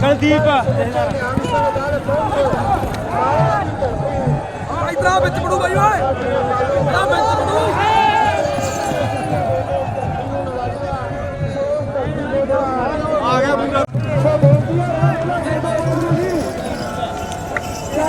ਕੁਲਦੀਪ। ਇਤਰਾ ਵਿੱਚ ਪੜੂ ਬਾਈ ਓਏ। ਇਤਰਾ ਵਿੱਚ ਪੜੂ।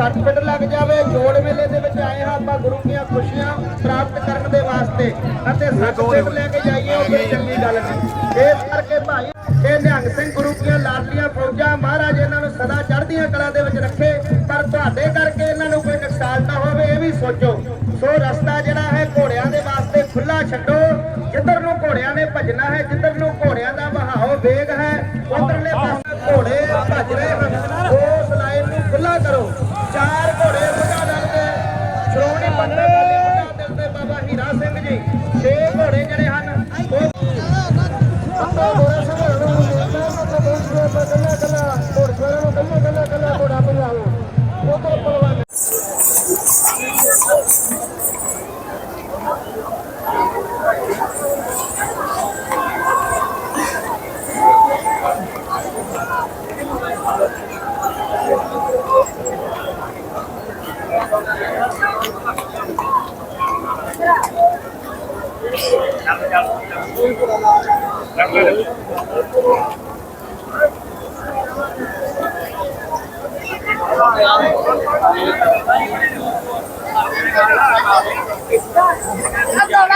ਪਿੱਟ ਲੱਗ ਜਾਵੇ। ਜੋੜ ਮੇਲੇ ਦੇ ਵਿੱਚ ਆਏ ਹਾਂ ਆਪਾਂ ਗੁਰੂ ਦੀਆਂ ਖੁਸ਼ੀਆਂ ਪ੍ਰਾਪਤ ਕਰਨ ਦੇ ਵਾਸਤੇ। ਅਤੇ ਸੱਟ ਪਿੱਟ ਲੈ ਕੇ ਜਾਈਏ ਉਹ ਕੋਈ ਚੰਗੀ ਗੱਲ ਨਹੀਂ ਇਸ ਕਰਕੇ ਭਾਈ ਇਹ ਨਿਹੰਗ ਸਿੰਘ ਗੁਰੂ ਦੀਆਂ ਲਾਡਲੀਆਂ ਫੌਜਾਂ ਮਹਾਰਾਜ ਇਹਨਾਂ ਨੂੰ ਸਦਾ ਚੜ੍ਹਦੀਆਂ ਕਲਾ ਦੇ ਵਿੱਚ ਰੱਖੇ। ਪਰ ਤੁਹਾਡੇ ਕਰਕੇ ਇਹਨਾਂ ਨੂੰ ਕੋਈ ਨੁਕਸਾਨ ਨਾ ਹੋਵੇ ਇਹ ਵੀ ਸੋਚੋ। ਸੋ ਰਸਤਾ ਜਿਹੜਾ ਹੈ ਘੋੜਿਆਂ ਦੇ ਵਾਸਤੇ ਖੁੱਲਾ ਛੱਡੋ। ਜਿੱਧਰ ਨੂੰ ਘੋੜਿਆਂ ਨੇ ਭੱਜਣਾ ਹੈ ਜਿੱਧਰ ਨੂੰ ਘੋੜਿਆਂ ਦਾ ਵਹਾਓ ਵੇਗ ਹੈ ਉਧਰਲੇ ਪਾਸੇ ਘੋੜੇ ਭੱਜ ਰਹੇ ਹਨ। ਚਾਰ ਘੋੜੇ ਮੁੰਡਾ ਦਲ ਦੇ ਸ਼੍ਰੋਮਣੀ ਪੰਡਤ ਅਕਾਲੀ ਮੁੰਡਾ ਦਲ ਦੇ ਬਾਬਾ ਹੀਰਾ ਸਿੰਘ ਜੀ, ਛੇ ਘੋੜੇ ਜਿਹੜੇ ਹਨ, ਉਹ ਨੂੰ ਮਿਲਦਾ ਤੇ ਦੋਸਤੋ ਕੱਲਾ ਕੱਲਾ ਘੋੜਸਵਾਰਾਂ ਨੂੰ ਕੱਲਾ ਕੱਲਾ ਕੱਲਾ ਘੋੜਾ ਭਜਾਓ ਉਹ ਤੋਂ ਪਹਿਲਵਾਨ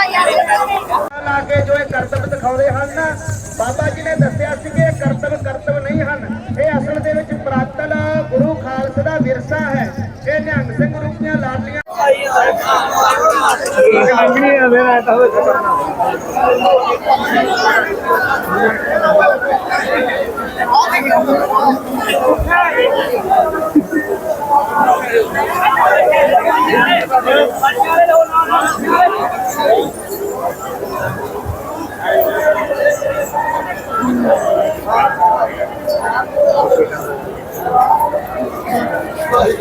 ਲਾ ਕੇ ਜੋ ਇਹ ਕਰਤੱਵ ਦਿਖਾਉਂਦੇ ਹਨ ਨਾ ਬਾਬਾ ਜੀ ਨੇ ਦੱਸਿਆ ਸੀ ਕਿ ਇਹ ਕਰਤਵ ਨਹੀਂ ਹਨ। ਇਹ ਅਸਲ ਦੇ ਵਿੱਚ ਪ੍ਰਾਤਲ ਗੁਰੂ ਖਾਲਸਾ ਦਾ ਵਿਰਸਾ ਹੈ। ਇਹ ਨਿਹੰਗ ਸਿੰਘ ਰੂਪੀਆਂ ਲਾਡਲੀਆਂ Aí,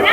ਨਾ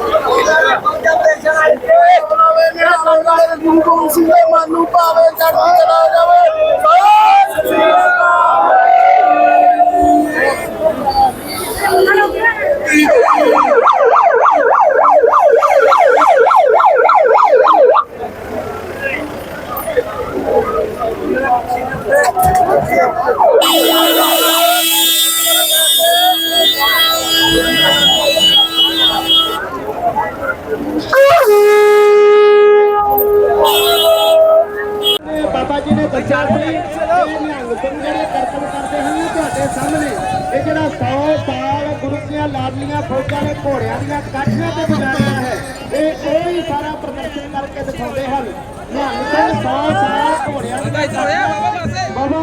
ਪਾਦਾ ਨੂੰ ਜਾਂਦਾ ਕਰਨ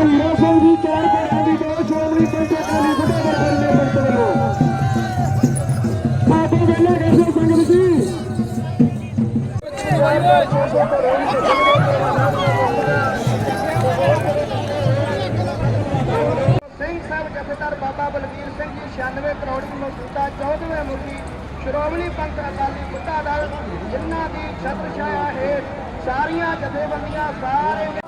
ਹੀਰਾ ਸਿੰਘ ਜੀ ਚਾਰ ਘੋੜਿਆਂ ਦੀ ਦੋ ਸ਼੍ਰੋਮਣੀ ਕਮੇਟੀ ਅਕਾਲੀ ਫਤਿਹਗੜ੍ਹ ਸਾਹਿਬ ਦੇ ਪੰਚ ਵੱਲੋਂ ਬਾਬਾ ਵੇਲੇ ਗਏ ਸੰਗਤ ਜੀ ਸਿੰਘ ਸਾਹਿਬ ਜਥੇਦਾਰ ਬਾਬਾ ਬਲਵੀਰ ਸਿੰਘ ਜੀ 96 ਕਰੋੜੀ ਮੌਜੂਦਾ 14ਵੇਂ ਮੁਖੀ ਸ਼੍ਰੋਮਣੀ ਪੰਥ ਅਕਾਲੀ ਬੁੱਢਾ ਦਲ, ਜਿਨ੍ਹਾਂ ਦੀ ਛਤਰ ਛਾਇਆ ਹੇਠ ਸਾਰੀਆਂ ਜਥੇਬੰਦੀਆਂ ਸਾਰੇ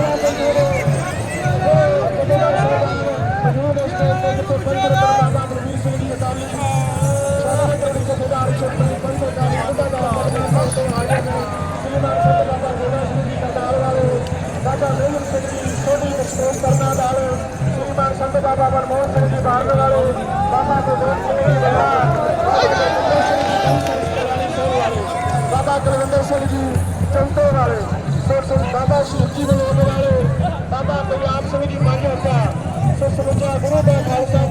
ਮੇਹਰ ਸਿੰਘ ਜੀ ਸੋਢੀ ਵਿਸ਼ੇਸ਼ ਕਰਨਾ ਨਾਲ ਸ੍ਰੀਮਾਨ ਸੰਤ ਬਾਬਾ ਮਨਮੋਹਨ ਸਿੰਘ ਜੀ ਬਾਰਨ ਵਾਲੇ ਬਾਬਾ ਗੁਰਦੇਵ ਸਿੰਘ ਜੀ ਵੱਲਾ ਬਾਬਾ ਗੁਰਵਿੰਦਰ ਸਿੰਘ ਜੀ ਚੰਟੋ ਵਾਲੇ ਸੋ ਸੋ ਬਾਬਾ ਸ਼ਹੀਦ ਜੀ ਬਲੋਦ ਵਾਲੇ ਬਾਬਾ ਗੁਰਆਪ ਸਿੰਘ ਜੀ ਮਾਝਾ ਸੋ ਸਮੁੱਚਾ ਗੁਰੂ ਦਾ ਖਾਲਸਾ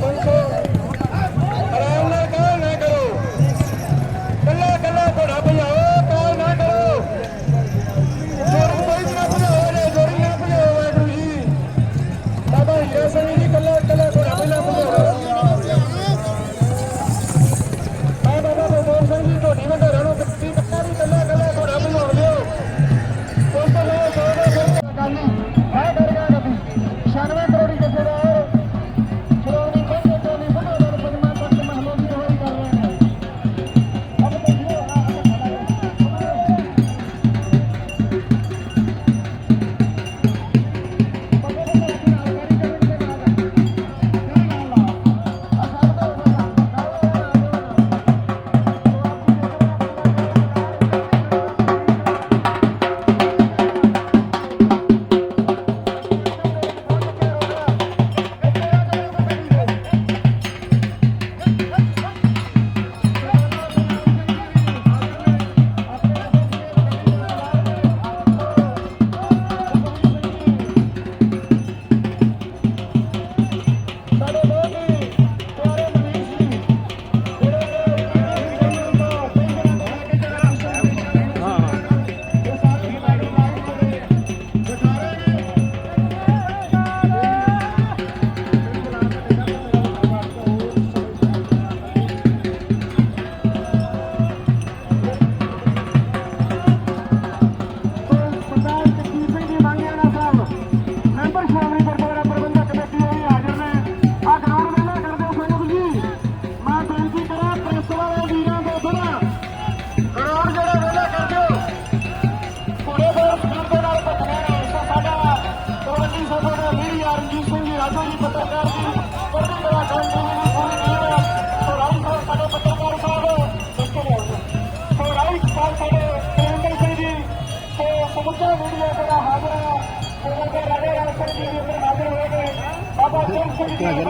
ਬਾਬਾ ਸਿੰਘ ਸਿੰਘ ਜੀ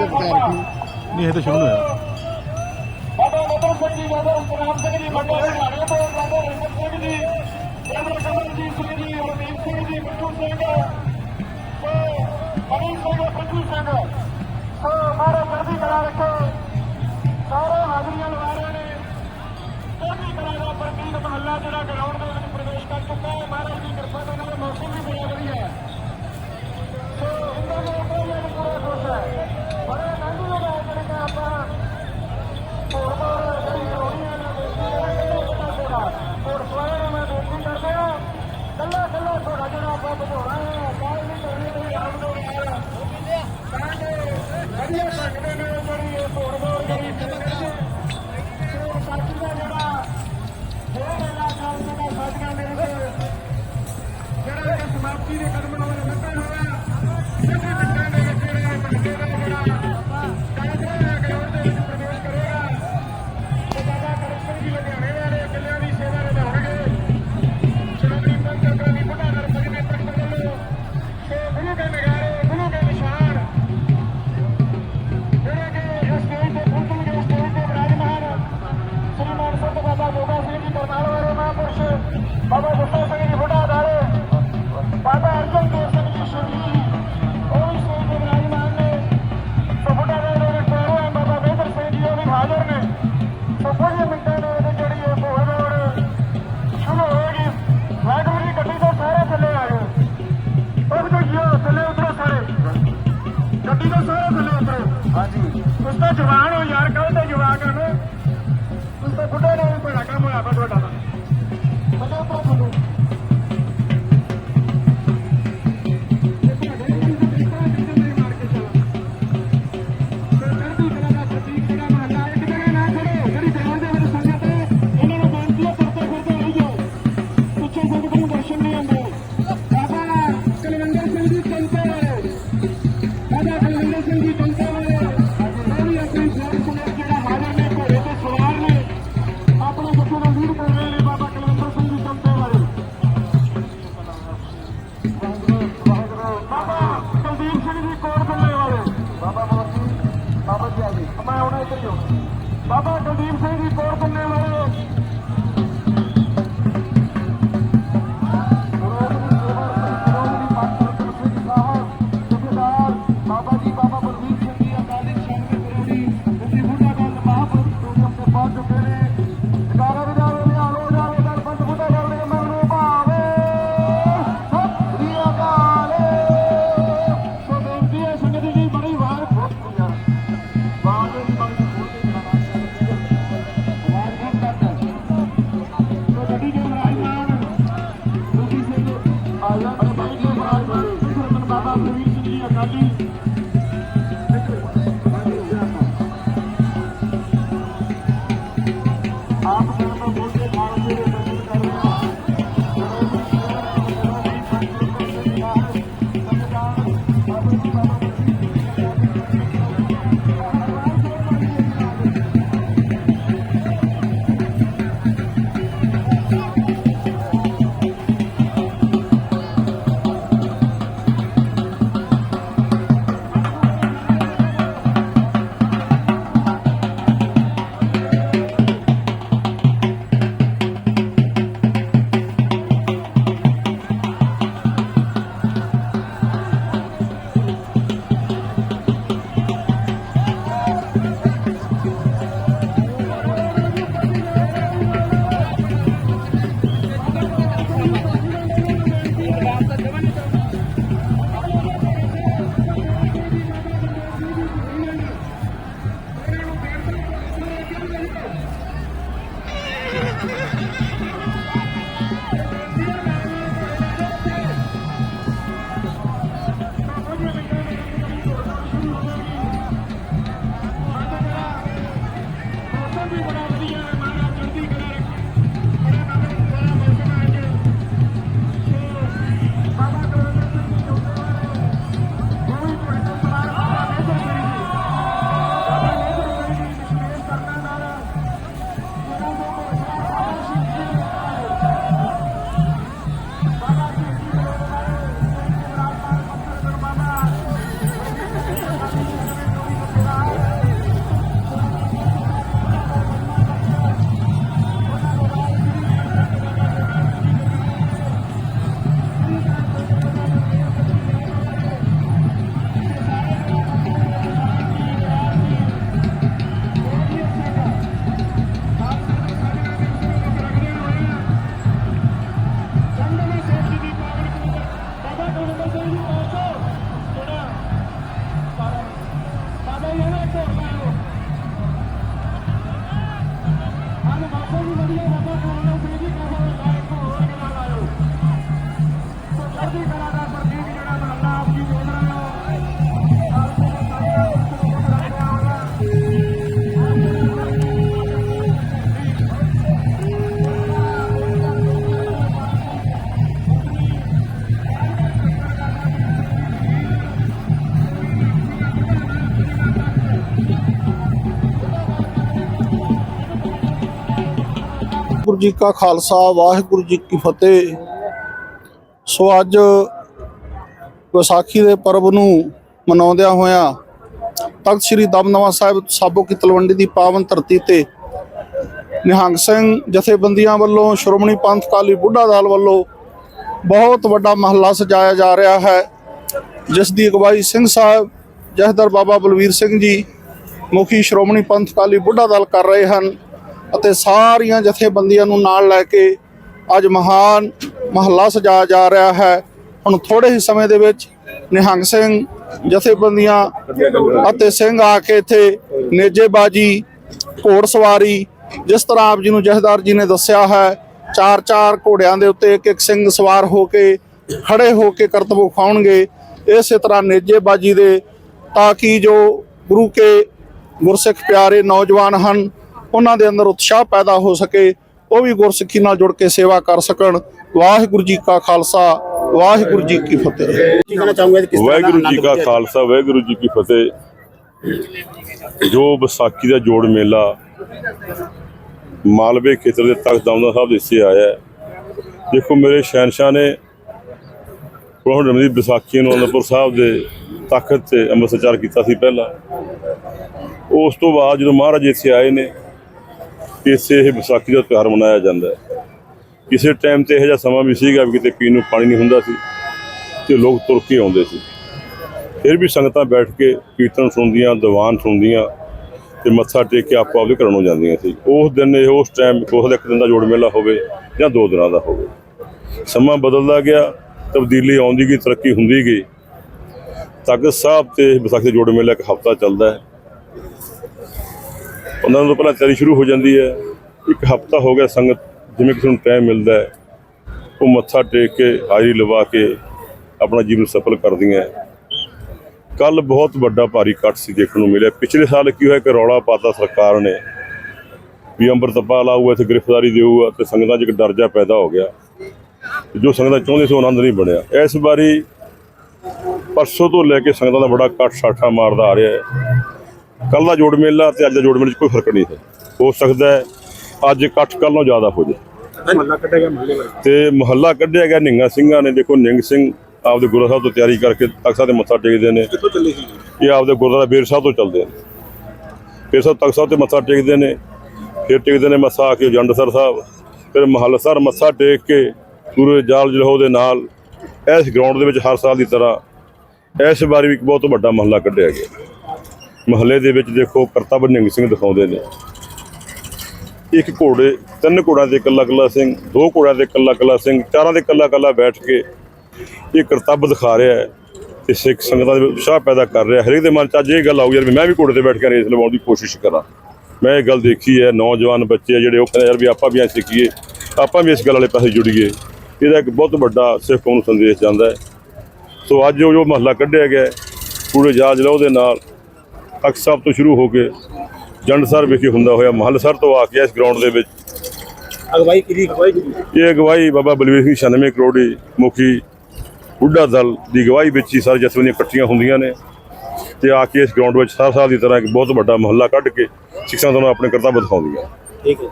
ਨਹੀਂ, ਇਹ ਤਾਂ ਸ਼ੁਰੂ ਹੋਇਆ। ਬਾਬਾ ਮਦਰ ਸਿੰਘ ਜੀ ਬਾਬਾ ਸਤਨਾਮ ਸਿੰਘ ਜੀ ਵੱਡੇ ਹਰਿਆਣੇ ਤੋਂ ਬਾਬਾ ਰਿੰਦਰ ਸਿੰਘ ਜੀ ਬਾਬਾ ਕਮਲਜੀਤ ਸਿੰਘ ਜੀ ਹਰਦੀਪ ਸਿੰਘ ਜੀ ਮਿੱਠੂ ਸਿੰਘ ਸੋ ਮਨੀ ਸਿੰਘ ਪੱਚੀ ਸਿੰਘ ਸੋ ਮਾਰੇ ਚੜ੍ਹਦੀ ਕਲਾ ਰੱਖੋ ਸਾਰੇ ਹਾਜ਼ਰੀਆਂ ਲਵਾ ਰਹੇ ਨੇ ਚੜ੍ਹਦੀ ਕਲਾ ਦਾ ਪ੍ਰਤੀਕ ਮਹੱਲਾ ਜਿਹੜਾ ਗਰਾਊਂਡ ਦੇ ਵਿੱਚ ਪ੍ਰਵੇਸ਼ ਕਰ ਚੁੱਕਾ ਹੈ ਮਹਾਰਾਜ ਦੀ ਕਿਰਪਾ ਦੇ ਨਾਲ ਮੌਸਮ ਵੀ ਬੜਾ ਵਧੀਆ ਹੈ। ਸੋ ਇਹਨਾਂ ਨੂੰ ਕੋਈ ਨਹੀਂ ਪੂਰਾ ਖੁਸ਼ ਹੈ ਬੜੇ ਆਨੰਦ ਲਗਾ ਜਿਹੜੇ ਕਿ ਆਪਾਂ ਹੋਰ ਹੋਰ ਜਿਹੜੀ ਜੀ ਕਾ ਖਾਲਸਾ, ਵਾਹਿਗੁਰੂ ਜੀ ਕੀ ਫਤਿਹ। ਸੋ ਅੱਜ ਵਿਸਾਖੀ ਦੇ ਪਰਬ ਨੂੰ ਮਨਾਉਂਦਿਆਂ ਹੋਇਆਂ ਤਖਤ ਸ੍ਰੀ ਦਮਦਮਾ ਸਾਹਿਬ ਸਾਬੋ ਕੀ ਤਲਵੰਡੀ ਦੀ ਪਾਵਨ ਧਰਤੀ ਤੇ ਨਿਹੰਗ ਸਿੰਘ ਜਥੇਬੰਦੀਆਂ ਵੱਲੋਂ ਸ਼੍ਰੋਮਣੀ ਪੰਥ ਕਾਲੀ ਬੁੱਢਾ ਦਲ ਵੱਲੋਂ ਬਹੁਤ ਵੱਡਾ ਮਹੱਲਾ ਸਜਾਇਆ ਜਾ ਰਿਹਾ ਹੈ, ਜਿਸ ਦੀ ਅਗਵਾਈ ਸਿੰਘ ਸਾਹਿਬ, ਜਹਦਰ ਬਾਬਾ ਬਲਵੀਰ ਸਿੰਘ ਜੀ, ਮੁਖੀ ਸ਼੍ਰੋਮਣੀ ਪੰਥ ਅਕਾਲੀ ਬੁੱਢਾ ਦਲ ਕਰ ਰਹੇ ਹਨ। ਅਤੇ ਸਾਰੀਆਂ ਜਥੇਬੰਦੀਆਂ ਨੂੰ ਨਾਲ ਲੈ ਕੇ ਅੱਜ ਮਹਾਨ ਮਹੱਲਾ ਸਜਾਇਆ ਜਾ ਰਿਹਾ ਹੈ। ਹੁਣ ਥੋੜੇ ਹੀ ਸਮੇਂ ਦੇ ਵਿੱਚ ਨਿਹੰਗ ਸਿੰਘ ਜਥੇਬੰਦੀਆਂ ਅਤੇ ਸਿੰਘ ਆ ਕੇ ਇੱਥੇ ਨੇਜੇਬਾਜੀ, ਘੋੜ ਸਵਾਰੀ, ਜਿਸ ਤਰ੍ਹਾਂ ਆਪ ਜੀ ਨੂੰ ਜਹਦਾਰ ਜੀ ਨੇ ਦੱਸਿਆ ਹੈ, ਚਾਰ ਚਾਰ ਘੋੜਿਆਂ ਦੇ ਉੱਤੇ ਇੱਕ ਇੱਕ ਸਿੰਘ ਸਵਾਰ ਹੋ ਕੇ ਖੜੇ ਹੋ ਕੇ ਕਰਤਬ ਵਿਖਾਉਣਗੇ। ਇਸੇ ਤਰ੍ਹਾਂ ਨੇਜੇਬਾਜੀ ਦੇ ਤਾਂ ਕਿ ਜੋ ਗੁਰੂ ਕੇ ਗੁਰਸਿੱਖ ਪਿਆਰੇ ਨੌਜਵਾਨ ਹਨ ਉਹਨਾਂ ਦੇ ਅੰਦਰ ਉਤਸ਼ਾਹ ਪੈਦਾ ਹੋ ਸਕੇ ਉਹ ਵੀ ਗੁਰਸਿੱਖੀ ਨਾਲ ਜੁੜ ਕੇ ਸੇਵਾ ਕਰ ਸਕਣ। ਵਾਹਿਗੁਰੂ ਜੀ ਕਾ ਖਾਲਸਾ ਵਾਹਿਗੁਰੂ ਜੀ ਕੀ ਫਤਿਹ। ਕੀ ਕਹਿਣਾ ਚਾਹੂੰਗਾ ਕਿਸ ਤਰ੍ਹਾਂ ਦਾ ਵਾਹਿਗੁਰੂ ਜੀ ਕਾ ਖਾਲਸਾ ਵਾਹਿਗੁਰੂ ਜੀ ਕੀ ਫਤਿਹ। ਜੋ ਵਿਸਾਖੀ ਦਾ ਜੋੜ ਮੇਲਾ ਮਾਲਵੇ ਖੇਤਰ ਦੇ ਤਖਤ ਦਮਦਮਾ ਸਾਹਿਬ ਦੇ ਹਿੱਸੇ ਆਇਆ ਹੈ। ਦੇਖੋ ਮੇਰੇ ਸ਼ਹਿਨशाह ਨੇ ਕੋਹਣ ਦੀ ਵਿਸਾਖੀ ਨੂੰ ਅਨੰਦਪੁਰ ਸਾਹਿਬ ਦੇ ਤਖਤ ਤੇ ਅੰਮ੍ਰਿਤਸਰ ਕੀਤਾ ਸੀ ਪਹਿਲਾਂ। ਉਸ ਤੋਂ ਬਾਅਦ ਜਦੋਂ ਮਹਾਰਾਜ ਇੱਥੇ ਆਏ ਨੇ ਇਸੇ ਇਹ ਵਿਸਾਖੀ ਦਾ ਤਿਉਹਾਰ ਮਨਾਇਆ ਜਾਂਦਾ ਹੈ। ਕਿਸੇ ਟਾਈਮ ਤੇ ਇਹੋ ਜਿਹਾ ਸਮਾਂ ਵੀ ਸੀਗਾ ਵੀ ਕਿਤੇ ਪੀਣ ਨੂੰ ਪਾਣੀ ਨਹੀਂ ਹੁੰਦਾ ਸੀ ਤੇ ਲੋਕ ਤੁਰ ਕੇ ਆਉਂਦੇ ਸੀ। ਫਿਰ ਵੀ ਸੰਗਤਾਂ ਬੈਠ ਕੇ ਕੀਰਤਨ ਸੁਣਦੀਆਂ, ਦੀਵਾਨ ਸੁਣਦੀਆਂ ਤੇ ਮੱਥਾ ਟੇਕ ਕੇ ਆਪੋ ਆਪਦੇ ਘਰਾਂ ਨੂੰ ਜਾਂਦੀਆਂ ਸੀ। ਉਸ ਦਿਨ ਇਹ ਉਸ ਟਾਈਮ ਉਸ ਇੱਕ ਦਿਨ ਦਾ ਜੋੜ ਮੇਲਾ ਹੋਵੇ ਜਾਂ ਦੋ ਦਿਨਾਂ ਦਾ ਹੋਵੇ। ਸਮਾਂ ਬਦਲਦਾ ਗਿਆ, ਤਬਦੀਲੀ ਆਉਂਦੀ ਗਈ, ਤਰੱਕੀ ਹੁੰਦੀ ਗਈ। ਤਖਤ ਸਾਹਿਬ ਤੇ ਵਿਸਾਖੀ ਜੋੜ ਮੇਲਾ ਇੱਕ ਹਫਤਾ ਚੱਲਦਾ ਹੈ। ਉਹਨਾਂ ਤੋਂ ਪਹਿਲਾਂ ਤਿਆਰੀ ਸ਼ੁਰੂ ਹੋ ਜਾਂਦੀ ਹੈ। ਇੱਕ ਹਫਤਾ ਹੋ ਗਿਆ ਸੰਗਤ ਜਿਵੇਂ ਕਿਸੇ ਨੂੰ ਟਾਈਮ ਮਿਲਦਾ ਹੈ, ਉਹ ਮੱਥਾ ਟੇਕ ਕੇ, ਹਾਜ਼ਰੀ ਲਵਾ ਕੇ ਆਪਣਾ ਜੀਵਨ ਸਫਲ ਕਰਦੀਆਂ ਕੱਲ ਬਹੁਤ ਵੱਡਾ ਭਾਰੀ ਇਕੱਠ ਸੀ ਦੇਖਣ ਨੂੰ ਮਿਲਿਆ। ਪਿਛਲੇ ਸਾਲ ਕੀ ਹੋਇਆ ਕਿ ਰੌਲਾ ਪਾਤਾ ਸਰਕਾਰ ਨੇ। ਵੀ ਅੰਮ੍ਰਿਤਪਾਲ ਆਊਗਾ ਤੇ ਗ੍ਰਿਫਤਾਰੀ ਦੇਊਗਾ ਤੇ ਸੰਗਤਾਂ 'ਚ ਇੱਕ ਡਰ ਪੈਦਾ ਹੋ ਗਿਆ। ਜੋ ਸੰਗਤਾਂ ਚਾਹੁੰਦੇ ਸੀ ਉਹ ਆਨੰਦ ਨਹੀਂ ਬਣਿਆ। ਇਸ ਵਾਰੀ ਪਰਸੋਂ ਤੋਂ ਲੈ ਕੇ ਸੰਗਤਾਂ ਦਾ ਬੜਾ ਇਕੱਠ ਸਾਠਾ ਮਾਰਦਾ ਆ ਰਿਹਾ ਹੈ। ਕੱਲ ਦਾ ਜੋੜ ਮੇਲਾ ਤੇ ਅੱਜ ਦਾ ਜੋੜ ਮੇਲੇ 'ਚ ਕੋਈ ਫ਼ਰਕ ਨਹੀਂ ਹੈ। ਹੋ ਸਕਦਾ ਹੈ ਅੱਜ ਇਕੱਠ ਕੱਲ ਨਾਲੋਂ ਜ਼ਿਆਦਾ ਹੋ ਜਾਏ। ਤੇ ਮਹੱਲਾ ਕੱਢਿਆ ਗਿਆ ਨਿੰਗਾ ਸਿੰਘਾਂ ਨੇ ਦੇਖੋ ਨਿੰਗ ਸਿੰਘ ਆਪਦੇ ਗੁਰੂ ਸਾਹਿਬ ਤੋਂ ਤਿਆਰੀ ਕਰਕੇ ਤਖਤ ਤੇ ਮੱਥਾ ਟੇਕਦੇ ਨੇ। ਕਿੱਥੋਂ ਚੱਲੇ ਸੀ? ਇਹ ਆਪਦੇ ਗੁਰਦੁਆਰਾ ਬੇਰ ਸਾਹਿਬ ਤੋਂ ਚੱਲਦੇ ਨੇ। ਬੇਰ ਸਾਹਿਬ ਤਖਤ ਸਾਹਿਬ ਤੇ ਮੱਥਾ ਟੇਕਦੇ ਨੇ ਫਿਰ ਟੇਕਦੇ ਨੇ ਮੱਥਾ ਆ ਕੇ ਜੰਡਸਰ ਸਾਹਿਬ ਫਿਰ ਮਹੱਲਸਰ ਮੱਥਾ ਟੇਕ ਕੇ ਸੂਰਜ ਜਾਲ ਜਲਹੋ ਦੇ ਨਾਲ ਇਸ ਗਰਾਊਂਡ ਦੇ ਵਿੱਚ ਹਰ ਸਾਲ ਦੀ ਤਰ੍ਹਾਂ ਇਸ ਵਾਰੀ ਵੀ ਇੱਕ ਬਹੁਤ ਵੱਡਾ ਮਹੱਲਾ ਕੱਢਿਆ ਗਿਆ। ਮਹੱਲੇ ਦੇ ਵਿੱਚ ਦੇਖੋ ਕਰਤੱਵ ਨਿੰਗ ਸਿੰਘ ਦਿਖਾਉਂਦੇ ਨੇ। ਇੱਕ ਘੋੜੇ, ਤਿੰਨ ਘੋੜਿਆਂ ਤੇ ਇਕੱਲਾ ਇਕੱਲਾ ਸਿੰਘ, ਦੋ ਘੋੜਿਆਂ ਤੇ ਇਕੱਲਾ ਇਕੱਲਾ ਸਿੰਘ, ਚਾਰਾਂ ਤੇ ਇਕੱਲਾ ਇਕੱਲਾ ਬੈਠ ਕੇ ਇਹ ਕਰਤੱਵ ਦਿਖਾ ਰਿਹਾ ਹੈ ਤੇ ਸਿੱਖ ਸੰਗਤਾਂ ਦੇ ਵਿੱਚ ਉਤਸ਼ਾਹ ਪੈਦਾ ਕਰ ਰਿਹਾ ਹਰੇਕ ਦੇ ਮਨ 'ਚ ਅੱਜ ਇਹ ਗੱਲ ਆਊ ਯਾਰ ਵੀ ਮੈਂ ਵੀ ਘੋੜੇ ਤੇ ਬੈਠ ਕੇ ਰੇਸ ਲਵਾਉਣ ਦੀ ਕੋਸ਼ਿਸ਼ ਕਰਾਂ। ਮੈਂ ਇਹ ਗੱਲ ਦੇਖੀ ਹੈ, ਨੌਜਵਾਨ ਬੱਚੇ ਆ ਜਿਹੜੇ ਉਹ ਕਹਿੰਦੇ ਯਾਰ ਵੀ ਆਪਾਂ ਵੀ ਐਂ ਸਿੱਖੀਏ, ਆਪਾਂ ਵੀ ਇਸ ਗੱਲ ਵਾਲੇ ਪਾਸੇ ਜੁੜੀਏ। ਇਹਦਾ ਇੱਕ ਬਹੁਤ ਵੱਡਾ ਸਿੱਖ ਕੌਮ ਨੂੰ ਸੰਦੇਸ਼ ਜਾਂਦਾ ਹੈ। ਸੋ ਅੱਜ ਉਹ ਜੋ ਮਹੱਲਾ ਕੱਢਿਆ ਗਿਆ ਪੂਰੇ ਜਾਜ ਲਓ ਦੇ ਨਾਲ। ਤਖਤ ਸਾਹਿਬ ਤੋਂ ਸ਼ੁਰੂ ਹੋ ਕੇ ਜੰਡਸਰ ਵਿਖੇ ਹੁੰਦਾ ਹੋਇਆ ਮਹੱਲਸਰ ਤੋਂ ਆ ਕੇ ਇਸ ਗਰਾਊਂਡ ਦੇ ਵਿੱਚ ਅਗਵਾਈ ਕੀਤੀ ਅਗਵਾਈ ਕੀਤੀ ਇਹ ਅਗਵਾਈ ਬਾਬਾ ਬਲਵੀਰ ਸਿੰਘ 96 ਕਰੋੜੀ ਮੁਖੀ ਬੁੱਢਾ ਦਲ ਦੀ ਅਗਵਾਈ ਵਿੱਚ ਹੀ ਸਾਰੇ ਜਥੇਬੰਦੀਆਂ ਇਕੱਠੀਆਂ ਹੁੰਦੀਆਂ ਨੇ ਤੇ ਆ ਕੇ ਇਸ ਗਰਾਊਂਡ ਵਿੱਚ ਸਾਲ ਸਾਲ ਦੀ ਤਰ੍ਹਾਂ ਇੱਕ ਬਹੁਤ ਵੱਡਾ ਮਹੱਲਾ ਕੱਢ ਕੇ ਸਿੱਖਾਂ ਤੋਂ ਆਪਣੇ ਕਰਤੱਵ ਦਿਖਾਉਂਦੀਆਂ ਠੀਕ ਹੈ।